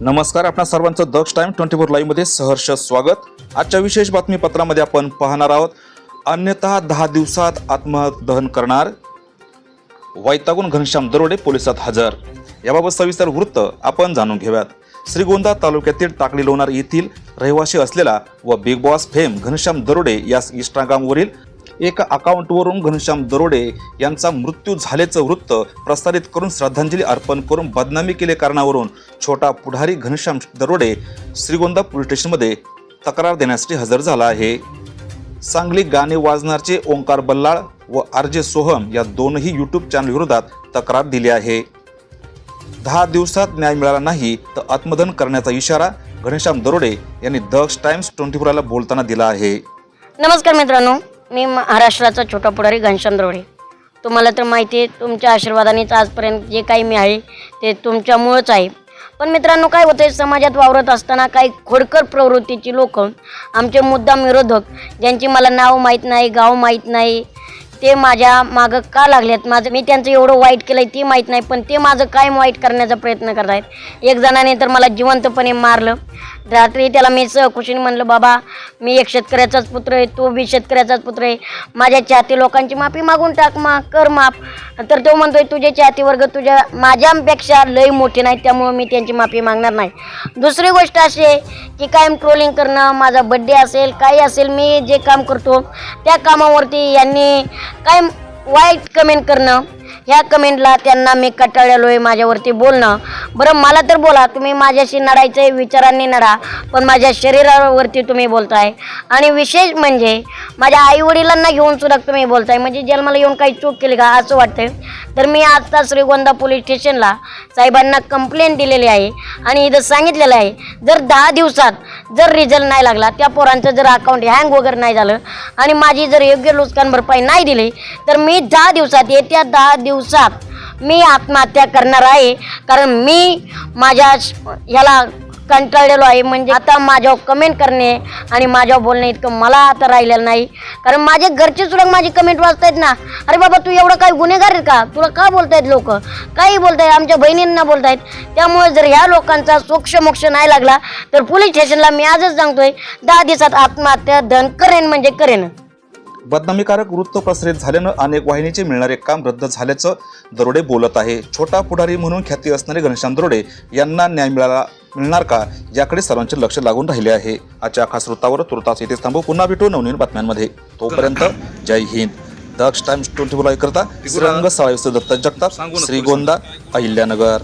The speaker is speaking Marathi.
नमस्कार आपणा सर्वांचं दक्ष टाइम ट्वेंटी फोर लाईव्हमध्ये सहर्ष स्वागत. आजच्या विशेष बातमीपत्रामध्ये आपण पाहणार आहोत अन्यथा दहा दिवसात आत्मदहन करणार. वैतागून घनश्याम दरोडे पोलिसात हजर. याबाबत सविस्तर वृत्त आपण जाणून घेऊयात. श्रीगोंदा तालुक्यातील टाकळी लोणार येथील रहिवासी असलेला व बिग बॉस फेम घनश्याम दरोडे या इंस्टाग्रामवरील एका अकाउंटवरून घनश्याम दरोडे यांचा मृत्यू झाल्याचं वृत्त प्रसारित करून श्रद्धांजली अर्पण करून बदनामी केले कारणावरून छोटा पुढारी घनश्याम दरोडे श्रीगोंदा पोलीस स्टेशनमध्ये तक्रार देण्यासाठी हजर झाला आहे. सांगली गाणे वाजणारचे ओंकार बल्लाळ व आर जे सोहम या दोनही यूट्यूब चॅनल विरोधात तक्रार दिली आहे. दहा दिवसात न्याय मिळाला नाही तर आत्मदहन करण्याचा इशारा घनश्याम दरोडे यांनी दक्ष टाइम्स ट्वेंटी फोरला बोलताना दिला आहे. नमस्कार मित्रांनो. मी महाराष्ट्राचा छोटा पुढारी घनश्याम द्रोडे. तुम्हाला तर माहिती आहे तुमच्या आशीर्वादानेच आजपर्यंत जे काही मी आहे ते तुमच्यामुळंच आहे. पण मित्रांनो काय होतं समाजात वावरत असताना काही खोडकर प्रवृत्तीची लोक आमचे मुद्दाम विरोधक ज्यांची मला नाव माहीत नाही गाव माहीत नाही ते माझ्या मागं का लागलेत? माझं मी त्यांचं एवढं वाईट केलं आहे ते माहीत नाही पण ते माझं काय वाईट करण्याचा प्रयत्न करत आहेत एक जणाने तर मला जिवंतपणे मारलं. रात्री त्याला मी सहकुशीने म्हणलं बाबा मी एक शेतकऱ्याचाच पुत्र आहे तो बी शेतकऱ्याचाच पुत्र आहे. माझ्या चाहती लोकांची माफी मागून टाक मा कर माफ. तर तो म्हणतोय तुझे चाहती वर्ग तुझ्या माझ्यापेक्षा लय मोठे नाही त्यामुळं मी त्यांची माफी मागणार नाही. दुसरी गोष्ट अशी आहे की कायम ट्रोलिंग करणं माझा बड्डे असेल काही असेल मी जे काम करतो त्या कामावरती यांनी कायम वाईट कमेंट करणं. ह्या कमेंटला त्यांना मी कटाळलेलो आहे माझ्यावरती बोलणं. बरं मला तर बोला तुम्ही माझ्याशी नडायचं विचारांनी नडा पण माझ्या शरीरावरती तुम्ही बोलताय. आणि विशेष म्हणजे माझ्या आईवडिलांना घेऊन सुद्धा तुम्ही बोलताय म्हणजे जन्माला येऊन काही चूक केली का असं वाटतंय. तर मी आत्ता श्रीगोंदा पोलीस स्टेशनला साहेबांना कंप्लेंट दिलेली आहे आणि इथं सांगितलेलं आहे जर दहा दिवसात जर रिझल्ट नाही लागला त्या पोरांचं जर अकाउंट हँग वगैरे नाही झालं आणि माझी जर योग्य नुकसान भरपाई नाही दिली तर मी दहा दिवसात येत्या दहा दिवसात मी आत्महत्या करणार आहे. कारण मी माझ्या ह्याला कंटाळलेलो आहे. म्हणजे आता माझ्यावर कमेंट करणे आणि माझ्यावर बोलणे इतकं मला आता राहिलेलं नाही. कारण माझे घरचे सुद्धा माझी कमेंट वाचतायत ना. अरे बाबा तू एवढं काही गुन्हेगार आहे का? तुला का बोलतायत लोक? काही बोलतायत आमच्या बहिणींना बोलतायत. त्यामुळे जर ह्या लोकांचा सोक्ष मोक्ष नाही लागला तर पोलीस स्टेशनला मी आजच सांगतोय दहा दिवसात आत्महत्या धन करेन म्हणजे करेन. बदनामीकारक वृत्त प्रसारित झाल्यानं अनेक वाहिनीचे मिळणारे काम रद्द झाल्याचं दरोडे बोलत आहे. छोटा पुढारी म्हणून ख्याती असणारे घनश्याम दरोडे यांना न्याय मिळाला मिळणार का? याकडे सर्वांचे लक्ष लागून राहिले आहे. आजच्या खास वृत्तावर तुर्तास येथे थांबू. पुन्हा भेटू नवनवीन बातम्यांमध्ये. तोपर्यंत जय Hind. Daksh times twenty four करता रंग साळायुक्त दत्त जगताप श्रीगोंदा अहिल्यानगर.